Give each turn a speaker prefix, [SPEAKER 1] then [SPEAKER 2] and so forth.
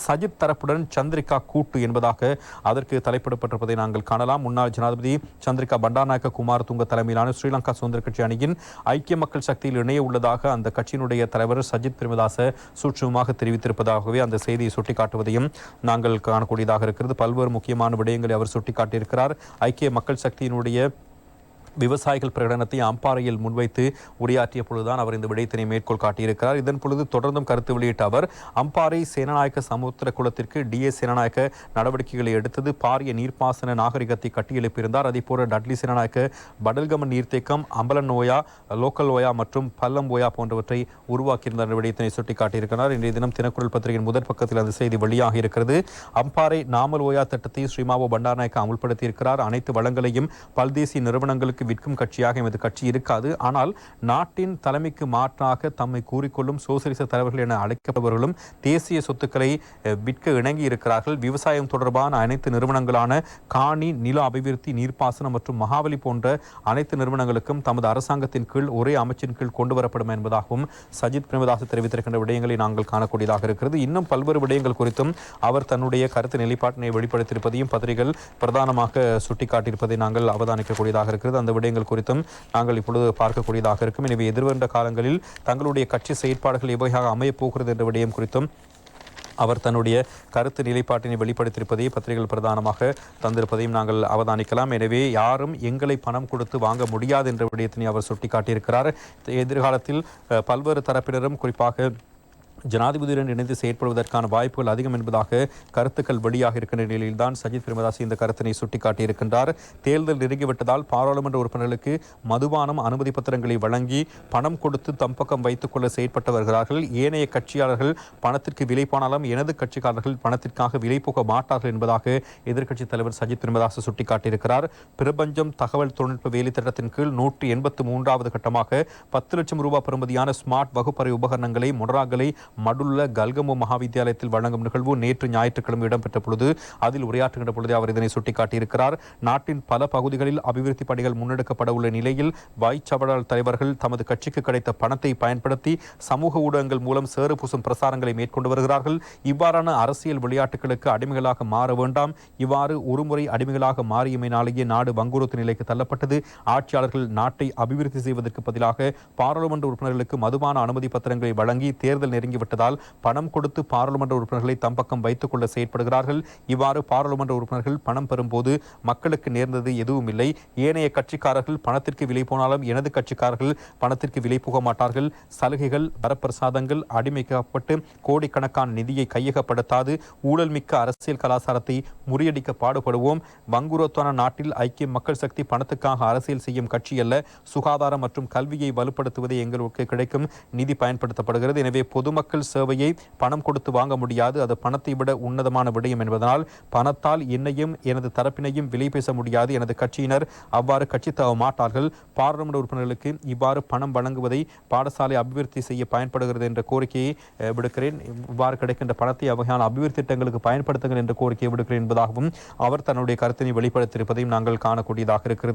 [SPEAKER 1] சஜித் தரப்புடன் சந்திரிகா கூட்டு என்பதாக அதற்கு தலைப்பிடப்பட்டிருப்பதை நாங்கள் காணலாம். முன்னாள் ஜனாதிபதி சந்திரிகா பண்டாநாயக்க குமார் துங்க தலைமையிலான ஸ்ரீலங்கா சுதந்திர கட்சி அணியின் ஐக்கிய மக்கள் சக்தியில் இணைய உள்ளதாக அந்த கட்சியினுடைய தலைவர் சஜித் பிரேமதாச சூட்சமாக தெரிவித்திருப்பதாகவே அந்த செய்தியை சுட்டிக்காட்டுவதையும் நாங்கள் காணக்கூடியதாக இருக்கிறது. பல்வேறு முக்கியமான விடயங்களை அவர் சுட்டிக்காட்டியிருக்கிறார். ஐக்கிய மக்கள் சக்தியினுடைய விவசாயிகள் பிரகடனத்தை அம்பாறையில் முன்வைத்து உரையாற்றிய பொழுதுதான் அவர் இந்த விடயத்தினை மேற்கோள் காட்டியிருக்கிறார். இதன் பொழுது தொடர்ந்தும் கருத்து வெளியிட்ட அவர் அம்பாறை சேனநாயக்க சமுத்திர குளத்திற்கு டிஏ சேனநாயக்க நடவடிக்கைகளை எடுத்தது பாரிய நீர்ப்பாசன நாகரிகத்தை கட்டியெழுப்பியிருந்தார். அதே போல டட்லி சேனநாயக்க படல்கம நீர்த்தேக்கம் அம்பலன் ஓயா லோக்கல் ஓயா மற்றும் பல்லம் ஓயா போன்றவற்றை உருவாக்கியிருந்த விடயத்தினை சுட்டிக்காட்டியிருக்கிறார். இன்றைய தினம் தினக்குரல் பத்திரிகையின் முதற் பக்கத்தில் அந்த செய்தி வெளியாகி இருக்கிறது. அம்பாறை நாமல் ஓயா திட்டத்தை ஸ்ரீமாவோ பண்டாரநாயக்க அமுல்படுத்தியிருக்கிறார். அனைத்து வளங்களையும் பல்தேசிய நிறுவனங்களுக்கு விற்கும் கட்சியாக எமது கட்சி இருக்காது. ஆனால் நாட்டின் தலைமைக்கு மாற்றாக தம்மை கூறிக்கொள்ளும் சோசியலிச தலைவர்கள் என அழைக்கப்படுபவர்களும் தேசிய சொத்துக்களை விற்க இணங்கி இருக்கிறார்கள். விவசாயம் தொடர்பான அனைத்து நிறுவனங்களான காணி நில அபிவிருத்தி நீர்ப்பாசனம் மற்றும் மகாவலி போன்ற அனைத்து நிறுவனங்களுக்கும் தமது அரசாங்கத்தின் கீழ் ஒரே அமைச்சின் கீழ் கொண்டு வரப்படும் என்பதாகவும் சஜித் பிரேமதாஸ் தெரிவித்திருக்கின்ற விடயங்களை நாங்கள் காணக்கூடியதாக இருக்கிறது. இன்னும் பல்வேறு விடயங்கள் குறித்தும் அவர் தன்னுடைய கருத்து நிலைப்பாட்டினை வெளிப்படுத்தியிருப்பதையும் பத்திரிகைகள் பிரதானமாக சுட்டிக்காட்டியிருப்பதை நாங்கள் அவதானிக்கக்கூடியதாக இருக்கிறது. அந்த விடயங்கள் குறித்தும் நாங்கள் இப்பொழுது பார்க்கக்கூடியதாக இருக்கும். எனவே எதிர்வருண்ட காலங்களில் தங்களுடைய கட்சி செயற்பாடுகள் எவ்வகையாக அமையப்போகிறது என்ற விடயம் குறித்தும் அவர் தன்னுடைய கருத்து நிலைப்பாட்டினை வெளிப்படுத்தியிருப்பதை பத்திரிகைகள் பிரதானமாக தந்திருப்பதையும் நாங்கள் அவதானிக்கலாம். எனவே யாரும் எங்களை பணம் கொடுத்து வாங்க முடியாது என்ற விடயத்தினை அவர் சுட்டிக்காட்டியிருக்கிறார். எதிர்காலத்தில் பல்வேறு தரப்பினரும் குறிப்பாக ஜனாதிபதியுடன் இணைந்து செயற்படுவதற்கான வாய்ப்புகள் அதிகம் என்பதாக கருத்துக்கள் வெளியாக இருக்கின்ற நிலையில்தான் சஜித் பிரேமதாஸ் இந்த கருத்தினை சுட்டிக்காட்டியிருக்கின்றார். தேர்தல் நெருங்கிவிட்டதால் பாராளுமன்ற உறுப்பினர்களுக்கு மதுபானம் அனுமதி பத்திரங்களை வழங்கி பணம் கொடுத்து தம் பக்கம் வைத்துக் கொள்ள செயற்பட்டு வருகிறார்கள். ஏனைய கட்சியாளர்கள் பணத்திற்கு விலை போனாலும் எனது கட்சிக்காரர்கள் பணத்திற்காக விலை போக மாட்டார்கள் என்பதாக எதிர்க்கட்சித் தலைவர் சஜித் பிரேமதாஸ் சுட்டிக்காட்டியிருக்கிறார். பிரபஞ்சம் தகவல் தொழில்நுட்ப வேலை திட்டத்தின் கீழ் நூற்றி எண்பத்து மூன்றாவது கட்டமாக பத்து லட்சம் ரூபாய் பெறுமதியான ஸ்மார்ட் வகுப்பறை உபகரணங்களை மொடராக்களை மடுள்ள கல்கமோ மகாவித்தியாலயத்தில் வழங்கும் நிகழ்வு நேற்று ஞாயிற்றுக்கிழமை இடம்பெற்ற பொழுது அதில் உரையாற்றுகின்ற பொழுது அவர் இதனை சுட்டிக்காட்டியிருக்கிறார். நாட்டின் பல பகுதிகளில் அபிவிருத்தி பணிகள் முன்னெடுக்கப்பட உள்ள நிலையில் வாய்ச்சவடால் தலைவர்கள் தமது கட்சிக்கு கிடைத்த பணத்தை பயன்படுத்தி சமூக ஊடகங்கள் மூலம் சேறு பூசும் பிரசாரங்களை மேற்கொண்டு வருகிறார்கள். இவ்வாறான அரசியல் விளையாட்டுகளுக்கு அடிமைகளாக மாற வேண்டாம். இவ்வாறு ஒருமுறை அடிமைகளாக மாறியமையினாலேயே நாடு வங்குரோத்து நிலைக்கு தள்ளப்பட்டது. ஆட்சியாளர்கள் நாட்டை அபிவிருத்தி செய்வதற்கு பதிலாக பாராளுமன்ற உறுப்பினர்களுக்கு மதுபான அனுமதி பத்திரங்களை வழங்கி தேர்தல் நெருங்கி விட்டதால் பணம் கொடுத்து பாராளுமன்ற உறுப்பினர்களை தம் பக்கம் வைத்துக் கொள்ள செயற்படுகிறார்கள். இவ்வாறு பாராளுமன்ற உறுப்பினர்கள் பணம் பெறும்போது மக்களுக்கு நேர்ந்தது எதுவும் இல்லை. ஏனைய கட்சிக்காரர்கள் பணத்திற்கு விலை போனாலும் எனது கட்சிக்காரர்கள் பணத்திற்கு விலை போக மாட்டார்கள். சலுகைகள் வரப்பிரசாதங்கள் அடிமைக்கப்பட்டு கோடிக்கணக்கான நிதியை கையகப்படுத்தாது. ஊழல் மிக்க அரசியல் கலாச்சாரத்தை முறியடிக்க பாடுபடுவோம். வங்குரோத்தான நாட்டில் ஐக்கிய மக்கள் சக்தி பணத்துக்காக அரசியல் செய்யும் கட்சி அல்ல. சுகாதாரம் மற்றும் கல்வியை வலுப்படுத்துவதே எங்களுக்கு கிடைக்கும். நிதி பயன்படுத்தப்படுகிறது. எனவே பொதுமக்கள் சேவையை பணம் கொடுத்து வாங்க முடியாது. அது பணத்தை விட உன்னதமான விடயம் என்பதனால் பணத்தால் என்னையும் எனது தரப்பினையும் விலை பேச முடியாது. எனது கட்சியினர் அவ்வாறு கட்சி தவ மாட்டார்கள். பாராளுமன்ற உறுப்பினர்களுக்கு இவ்வாறு பணம் வழங்குவதை பாடசாலை அபிவிருத்தி செய்ய பயன்படுகிறது என்ற கோரிக்கையை விடுக்கிறேன். இவ்வாறு கிடைக்கின்ற பணத்தை அவ்வகையான அபிவிருத்தி திட்டங்களுக்கு பயன்படுத்துங்கள் என்ற கோரிக்கையை விடுக்கிறேன் என்பதாகவும் அவர் தன்னுடைய கருத்தினை வெளிப்படுத்தியிருப்பதையும் நாங்கள் காணக்கூடியதாக இருக்கிறது.